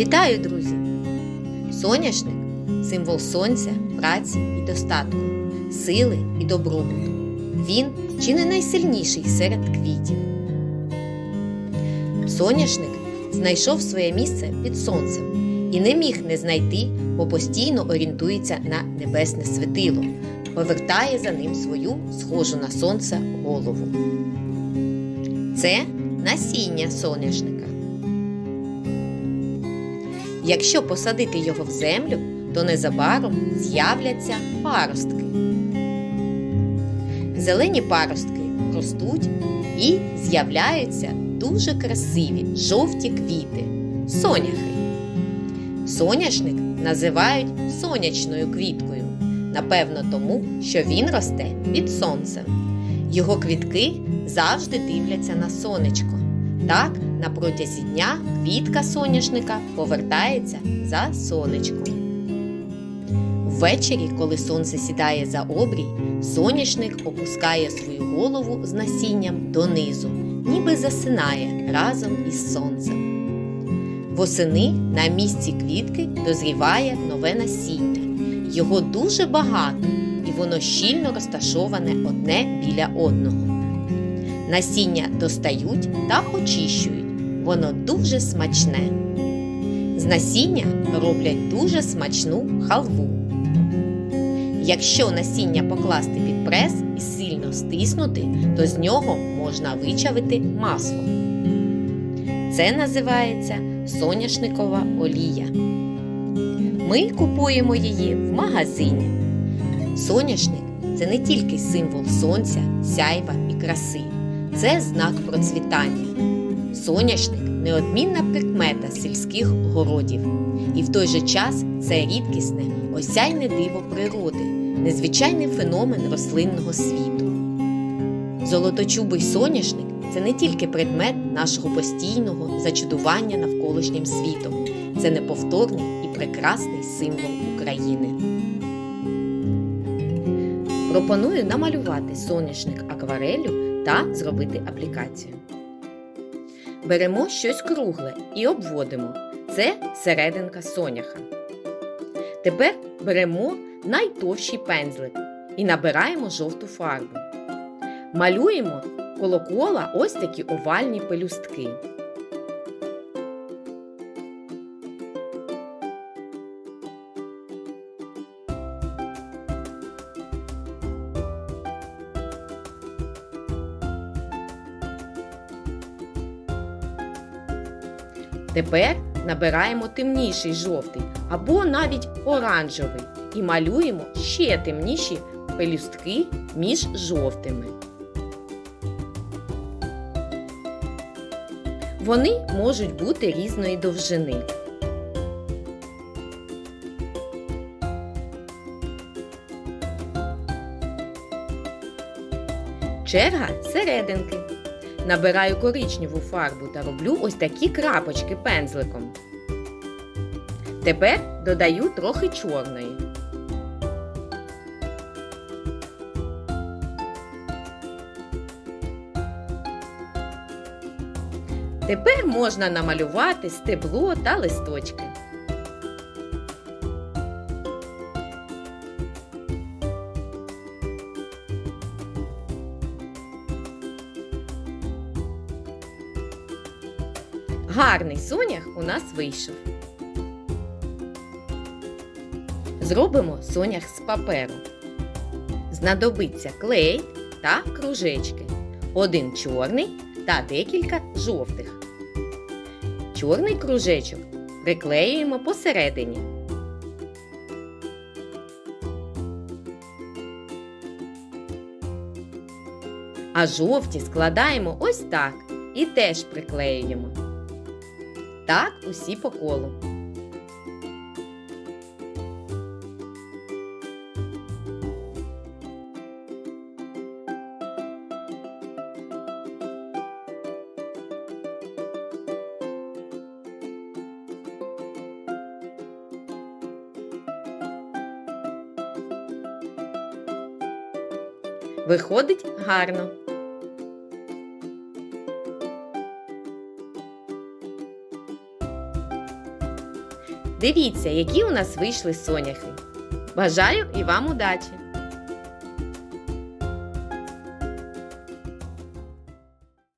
Вітаю, друзі! Соняшник символ сонця, праці і достатку, сили і добробуту. Він чи не найсильніший серед квітів. Соняшник знайшов своє місце під сонцем і не міг не знайти, бо постійно орієнтується на небесне світило, повертає за ним свою схожу на сонце голову. Це насіння соняшника. Якщо посадити його в землю, то незабаром з'являться паростки. Зелені паростки ростуть і з'являються дуже красиві жовті квіти соняхи. Соняшник називають сонячною квіткою, напевно, тому, що він росте під сонцем. Його квітки завжди дивляться на сонечко. Так, на протязі дня квітка соняшника повертається за сонечком. Ввечері, коли сонце сідає за обрій, соняшник опускає свою голову з насінням донизу, ніби засинає разом із сонцем. Восени на місці квітки дозріває нове насіння. Його дуже багато, і воно щільно розташоване одне біля одного. Насіння достають та очищують. Воно дуже смачне. З насіння роблять дуже смачну халву. Якщо насіння покласти під прес і сильно стиснути, то з нього можна вичавити масло. Це називається соняшникова олія. Ми купуємо її в магазині. Соняшник це не тільки символ сонця, сяйва і краси, це знак процвітання. Соняшник неодмінна прикмета сільських городів. І в той же час це рідкісне, осяйне диво природи, незвичайний феномен рослинного світу. Золоточубий соняшник це не тільки предмет нашого постійного зачудування навколишнім світом, це неповторний і прекрасний символ України. Пропоную намалювати соняшник акварелю та зробити аплікацію. Беремо щось кругле і обводимо. Це серединка соняха. Тепер беремо найтовщий пензлик і набираємо жовту фарбу. Малюємо коло кола ось такі овальні пелюстки. Тепер набираємо темніший жовтий або навіть оранжевий і малюємо ще темніші пелюстки між жовтими. Вони можуть бути різної довжини. Черга серединки. Набираю коричневу фарбу та роблю ось такі крапочки пензликом. Тепер додаю трохи чорної. Тепер можна намалювати стебло та листочки. Гарний сонях у нас вийшов. Зробимо сонях з паперу. Знадобиться клей та кружечки. Один чорний та декілька жовтих. Чорний кружечок приклеюємо посередині. А жовті складаємо ось так і теж приклеюємо. Так усі по колу. Виходить гарно. Дивіться, які у нас вийшли соняхи. Бажаю і вам удачі!